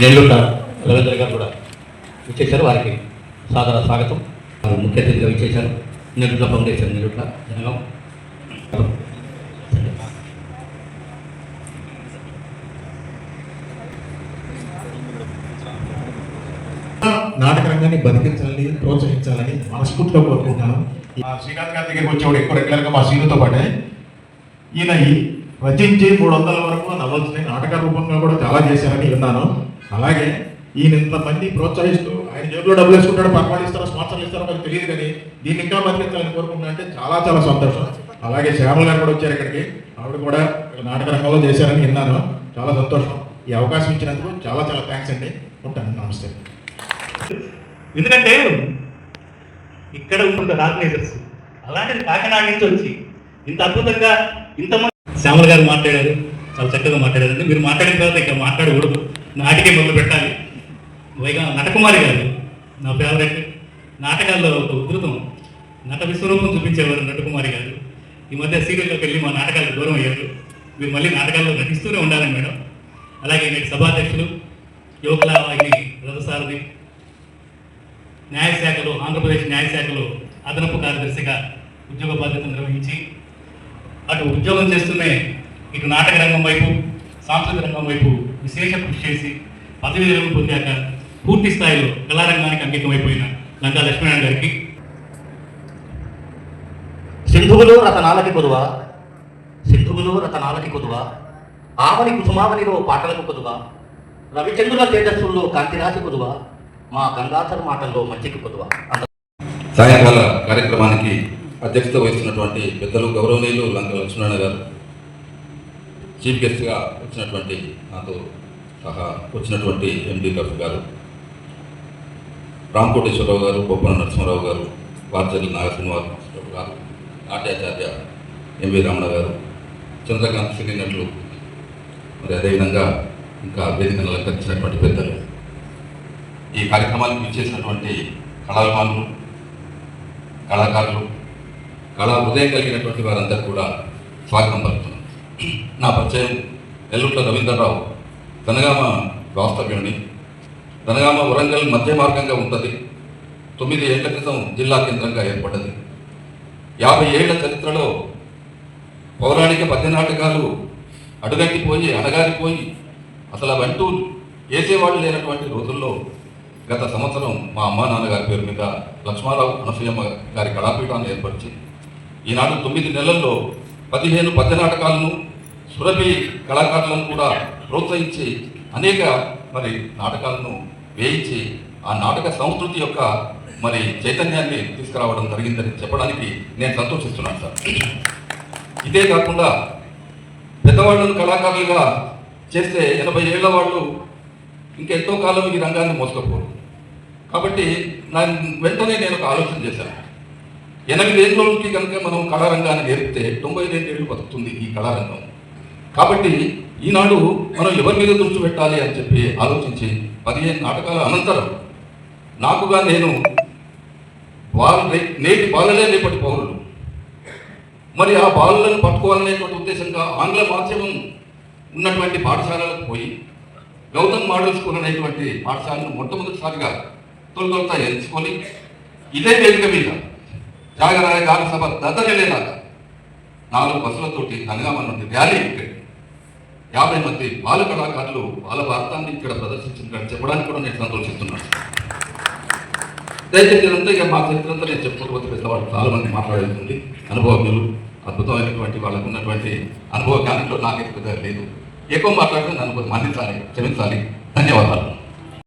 నెల్లూట రవీంద్ర గారు కూడా ఇచ్చేశారు వారికి సాదర స్వాగతం. వారు ముఖ్య అతిథిగా ఇచ్చేశారు నెల్లూట ఫౌండేషన్ నెల్లూట జనగం. నాటక రంగాన్ని బతికించాలని ప్రోత్సహించాలని మనస్ఫూర్తిగా కోరుకుంటున్నాను. శ్రీకాంత్ గారి దగ్గరికి వచ్చేవాడు ఎక్కువ రెగ్యులర్గా మా సీనుతో పాటే. ఈయన ఈ రచించి మూడు వందల వరకు నవల్స్ని నాటక రూపంగా కూడా చాలా చేశారని విన్నాను. అలాగే ఈయన ఇంతమంది ప్రోత్సహిస్తూ ఆయన జేబులో డబ్బులు వేసుకుంటాడు పర్వాలు ఇస్తారో స్పాన్సర్లు ఇస్తారో మనకు తెలియదు కానీ దీన్ని ఇంకా బతికించాలని కోరుకుంటున్నా అంటే చాలా చాలా సంతోషం. అలాగే శ్యామల గారు కూడా వచ్చారు ఇక్కడికి. ఆవిడ కూడా నాటక రంగంలో చేశారని విన్నాను. చాలా సంతోషం. ఈ అవకాశం ఇచ్చినందుకు చాలా చాలా థ్యాంక్స్ అండి. ఉంటాను. నమస్తే. ఎందుకంటే ఇక్కడ ఉంటుంటారు ఆర్గనైజర్స్ అలాంటిది కాకినాడ నుంచి వచ్చి ఇంత అద్భుతంగా ఇంతమంది శ్యామల గారు మాట్లాడారు. చాలా చక్కగా మాట్లాడారండి. మీరు మాట్లాడిన తర్వాత ఇక్కడ మాట్లాడకూడదు. నాటికే మొదలు పెట్టాలి. పైగా నటకుమారి గారు నా ఫేవరెట్ నాటకాల్లో ఒక ఉధృతం నట విశ్వరూపం చూపించేవారు నటకుమారి గారు. ఈ మధ్య సీరియల్లోకి వెళ్ళి మా నాటకాలకు దూరం అయ్యారు. మీరు మళ్ళీ నాటకాల్లో నటిస్తూనే ఉండాలని మేడం. అలాగే నేటి సభాధ్యక్షులు యువకుల వాహిని రథసారథి న్యాయశాఖలో ఆంధ్రప్రదేశ్ న్యాయశాఖలో అదనపు కార్యదర్శిగా ఉద్యోగ బాధ్యత నిర్వహించి అటు ఉద్యోగం చేస్తూనే ఇటు నాటక రంగం వైపు సాంస్కృతిక రంగం వైపు విశేష కృషి చేసి పదవి విరమణ పొందాక పూర్తి స్థాయిలో కళారంగానికి అంకితం అయిపోయిన లంకా లక్ష్మీనారాయణ గారికి. సింధువులు రతనాలకి కొదువ సింధువులు రతనాలకి కొదువ ఆవని కుసుమావనిలో పాటలకు కొదువ రవిచంద్రుల తేజస్సుల్లో కాంతిరాశి కొదువ మా గంగాధర్ మాటల్లో మజ్జిగ కొదువ. సాయంకాల కార్యక్రమానికి అధ్యక్షత వహిస్తున్నటువంటి పెద్దలు గౌరవనీయులు లంక లక్ష్మణ గారు. చీఫ్ గెస్ట్గా వచ్చినటువంటి నాతో సహా వచ్చినటువంటి ఎండి రఫ్ గారు రామకోటేశ్వరరావు గారు బొప్పన నరసింహారావు గారు వార్చర్ల నాగశ్రీనివాసరావు గారు నాట్యాచార్య ఎంవి రమణ గారు చంద్రకాంత్ సినీ నటులు మరి అదేవిధంగా ఇంకా వేదికను అలంకరించినటువంటి పెద్దలు. ఈ కార్యక్రమానికి ఇచ్చేసినటువంటి కళాభిమానులు కళాకారులు కళా హృదయం కలిగినటువంటి వారందరూ కూడా స్వాగతం నా పరిచయం ఎల్లుట్ల రవీంద్రరావు. తనగామ వాస్తవ్యుని తనగామ వరంగల్ మధ్య మార్గంగా ఉంటుంది. తొమ్మిది ఏళ్ళ క్రితం జిల్లా కేంద్రంగా ఏర్పడ్డది. యాభై ఏళ్ళ చరిత్రలో పౌరాణిక పద్య నాటకాలు అడుగంటిపోయి అడగారిపోయి అసలు అవంటూ వేసేవాళ్ళు లేనటువంటి రోజుల్లో గత సంవత్సరం మా అమ్మా నాన్నగారి పేరు మీద లక్ష్మారావు అనసూయమ్మ గారి కళాపీఠాన్ని ఏర్పరిచి ఈనాడు తొమ్మిది నెలల్లో పదిహేను పద్య నాటకాలను సురభి కళాకారులను కూడా ప్రోత్సహించి అనేక మరి నాటకాలను వేయించి ఆ నాటక సంస్కృతి యొక్క మరి చైతన్యాన్ని తీసుకురావడం జరిగిందని చెప్పడానికి నేను సంతోషిస్తున్నాను సార్. ఇదే కాకుండా పెద్దవాళ్ళను కళాకారులుగా చేస్తే ఎనభై ఏళ్ళ వాళ్ళు ఇంకెంతో కాలం ఈ రంగాన్ని మోసుకపోరు. కాబట్టి నా వెంటనే నేను ఒక ఆలోచన చేశాను. ఎనిమిది ఏళ్ళకి కనుక మనం కళారంగాన్ని నేర్పితే తొంభై రెండు ఏళ్ళు బతుకుతుంది ఈ కళారంగం. కాబట్టి ఈనాడు మనం ఎవరి మీద దృష్టి పెట్టాలి అని చెప్పి ఆలోచించి పదిహేను నాటకాల అనంతరం నాకుగా నేను వాళ్ళ నేటి బాలలే రేపటి పౌరులు. మరి ఆ బాలులను పట్టుకోవాలనేటువంటి ఉద్దేశంగా ఆంగ్ల మాధ్యమం ఉన్నటువంటి పాఠశాలలకు పోయి గౌతమ్ మోడల్ స్కూల్ అనేటువంటి పాఠశాలను మొట్టమొదటిసారిగా తొలితొలత ఎంచుకొని ఇదే వేదిక మీద త్యాగరాయ గాన సభ దద్దరిల్లేలాగా నాలుగు బస్సులతోటి నంగామ నుండి ర్యాలీ ఇక్కడ యాభై మంది బాల కళాకారులు వాళ్ళ భారతాన్ని ఇక్కడ ప్రదర్శించినట్టు చెప్పడానికి కూడా నేను సంతోషిస్తున్నాను. దయచేసి ఇదంతా ఇక మా చరిత్రంతా నేను చెప్పుకోకపోతే పెద్దవాళ్ళు చాలా మంది మాట్లాడుతుంది అనుభవజ్ఞులు అద్భుతమైనటువంటి వాళ్ళకు ఉన్నటువంటి అనుభవ జ్ఞానంలో నాకైతే పెద్దగా లేదు. ఎక్కువ మాట్లాడితే నన్ను మన్నించాలి క్షమించాలి. ధన్యవాదాలు.